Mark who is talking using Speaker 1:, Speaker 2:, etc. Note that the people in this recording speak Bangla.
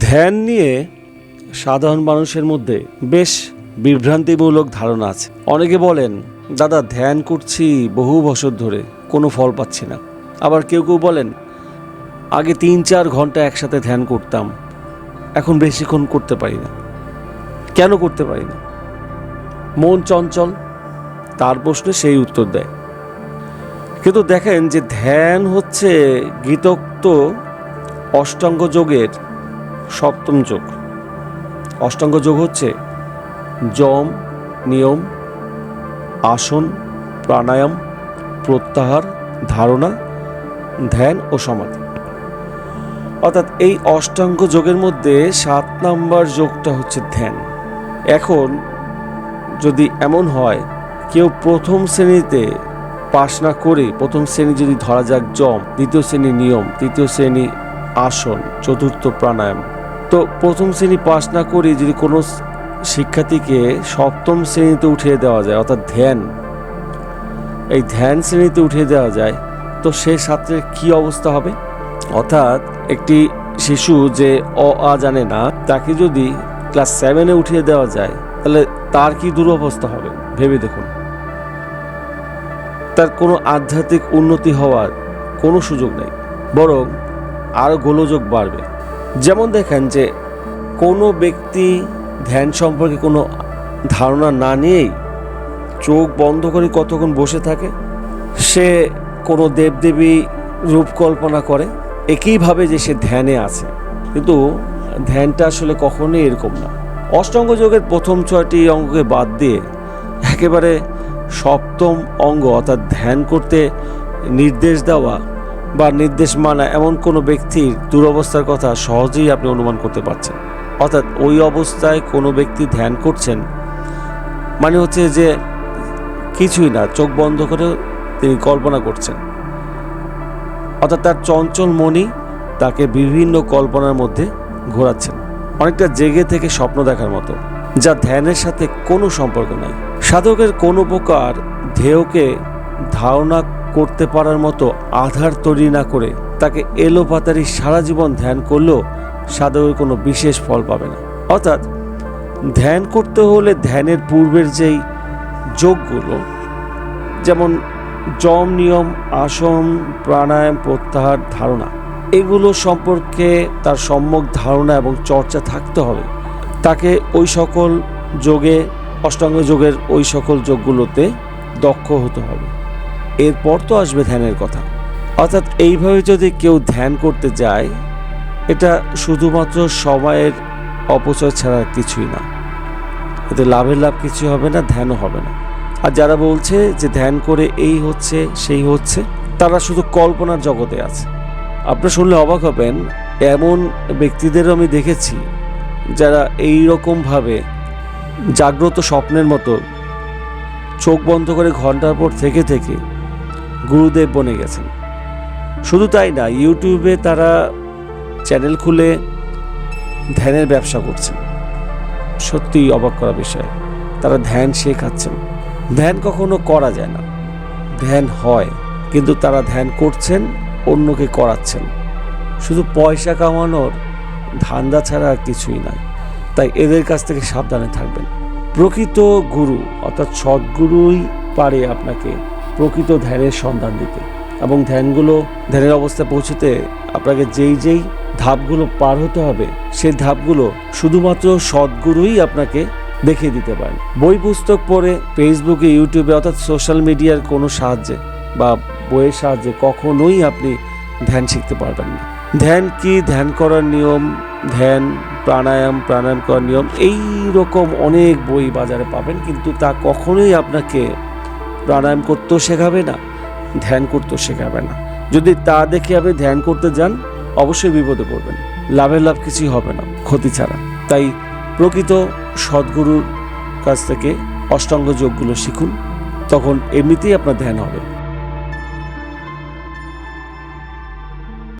Speaker 1: ধ্যান নিয়ে সাধারণ মানুষের মধ্যে বেশ বিভ্রান্তিমূলক ধারণা আছে। অনেকে বলেন, দাদা, ধ্যান করছি বহু বছর ধরে, কোনো ফল পাচ্ছি না। আবার কেউ কেউ বলেন, আগে তিন চার ঘণ্টা একসাথে ধ্যান করতাম, এখন বেশিক্ষণ করতে পারি না। কেন করতে পারি না? মন চঞ্চল, তার প্রশ্নে সেই উত্তর দেয়। কিন্তু দেখেন যে ধ্যান হচ্ছে গীতোক্ত অষ্টাঙ্গ যোগের সপ্তম যোগ। অষ্টাঙ্গ যোগ হচ্ছে যম, নিয়ম, আসন, প্রাণায়াম, প্রত্যাহার, ধারণা, ধ্যান ও সমাধি। অর্থাৎ এই অষ্টাঙ্গ যোগের মধ্যে সাত নাম্বার যোগটা হচ্ছে ধ্যান। এখন যদি এমন হয়, কেউ প্রথম শ্রেণীতে পাশ না করে প্রথম শ্রেণি যদি ধরা যাক জম দ্বিতীয় শ্রেণি নিয়ম, তৃতীয় শ্রেণি আসন, চতুর্থ প্রাণায়াম তো প্রথম শ্রেণি পাশ না করে যদি কোনো শিক্ষার্থীকে সপ্তম শ্রেণীতে উঠিয়ে দেওয়া যায়, অর্থাৎ ধ্যান, এই ধ্যান শ্রেণীতে উঠিয়ে দেওয়া যায়, তো সে ছাত্রের কি অবস্থা হবে? অর্থাৎ একটি শিশু যে অ, আ জানে না, তাকে যদি ক্লাস সেভেনে উঠিয়ে দেওয়া যায়, তাহলে তার কি দুরবস্থা হবে? ভেবে দেখুন। তার কোনো আধ্যাত্মিক উন্নতি হওয়ার কোনো সুযোগ নেই, বরং আরও গোলযোগ বাড়বে। যেমন দেখেন যে কোনো ব্যক্তি ধ্যান সম্পর্কে কোনো ধারণা না নিয়েই চোখ বন্ধ করে কতক্ষণ বসে থাকে, সে কোনো দেবদেবী রূপকল্পনা করে, একইভাবে যে সে ধ্যানে আছে। কিন্তু ধ্যানটা আসলে কখনোই এরকম না। অষ্টঙ্গ যোগের প্রথম ছয়টি অঙ্গকে বাদ দিয়ে একেবারে সপ্তম অঙ্গ অর্থাৎ ধ্যান করতে নির্দেশ দেওয়া বা নির্দেশ মানা এমন কোনো ব্যক্তির দুরবস্থার কথা সহজেই আপনি অনুমান করতে পারছেন। অর্থাৎ ওই অবস্থায় কোনো ব্যক্তি ধ্যান করছেন মানে হচ্ছে যে কিছুই না, চোখ বন্ধ করে তিনি কল্পনা করছেন। অর্থাৎ তার চঞ্চল মনি তাকে বিভিন্ন কল্পনার মধ্যে ঘোরাচ্ছেন। অনেকটা জেগে থেকে স্বপ্ন দেখার মতো, যা ধ্যানের সাথে কোনো সম্পর্ক নাই। সাধকের কোনো প্রকার ধ্যেয়কে ধারণা করতে পারার মতো আধার তৈরি না করে তাকে এলোপাতারি সারা জীবন ধ্যান করলেও সাধকের কোনো বিশেষ ফল পাবে না। অর্থাৎ ধ্যান করতে হলে ধ্যানের পূর্বের যেই যোগগুলো, যেমন জম, নিয়ম, আসন, প্রাণায়াম, প্রত্যাহার, ধারণা, এগুলো সম্পর্কে তার সম্যক ধারণা এবং চর্চা থাকতে হবে। তাকে ওই সকল যোগে, অষ্টাঙ্গ যোগের ওই সকল যোগগুলোতে দক্ষ হতে হবে। এরপর তো আসবে ধ্যানের কথা। অর্থাৎ এইভাবে যদি কেউ ধ্যান করতে যায়, এটা শুধুমাত্র সময়ের অপচয় ছাড়া কিছুই না। এতে লাভের লাভ কিছু হবে না, ধ্যানও হবে না। আর যারা বলছে যে ধ্যান করে এই হচ্ছে, সেই হচ্ছে, তারা শুধু কল্পনার জগতে আছে। আপনারা শুনলে অবাক হবেন, এমন ব্যক্তিদেরও আমি দেখেছি, যারা এই রকমভাবে জাগ্রত স্বপ্নের মতো চোখ বন্ধ করে ঘণ্টার পর থেকে থেকে গুরুদেব বনে গেছেন। শুধু তাই না, ইউটিউবে তারা চ্যানেল খুলে ধ্যানের ব্যবসা করছেন। সত্যি অবাক করা বিষয়, তারা ধ্যান শেখাচ্ছেন। ধ্যান কখনো করা যায় না। ধ্যান হয়, কিন্তু তারা ধ্যান করছেন, অন্যকে করাচ্ছেন। শুধু পয়সা কামানোর ধান্দা ছাড়া আর কিছুই নয়, তাই এদের কাছ থেকে সাবধানে থাকবেন। প্রকৃত গুরু অর্থাৎ সদ্গুরুই পারে আপনাকে প্রকৃত ধ্যানের সন্ধান দিতে। এবং ধ্যানগুলো, ধ্যানের অবস্থায় পৌঁছতে আপনাকে যেই যেই ধাপগুলো পার হতে হবে, সেই ধাপগুলো শুধুমাত্র সদ্গুরুই আপনাকে দেখিয়ে দিতে পারেন। বই পুস্তক পড়ে ফেসবুকে ইউটিউবে অর্থাৎ সোশ্যাল মিডিয়ার কোনো সাহায্যে বা বইয়ের সাহায্যে কখনোই আপনি ধ্যান শিখতে পারবেন না। ধ্যান কি? ধ্যান করার নিয়ম, ধ্যান, প্রাণায়াম প্রাণায়াম করার নিয়ম, এই রকম অনেক বই বাজারে পাবেন, কিন্তু তা কখনোই আপনাকে প্রাণায়াম করতেও শেখাবে না, ধ্যান করতেও শেখাবে না। যদি তা দেখে আপনি ধ্যান করতে যান, অবশ্যই বিপদে পড়বেন। লাভের লাভ কিছুই হবে না, ক্ষতি ছাড়া। তাই প্রকৃত সদ্গুরুর কাছ থেকে অষ্টাঙ্গ যোগগুলো শিখুন, তখন এমনিতেই আপনার ধ্যান হবে।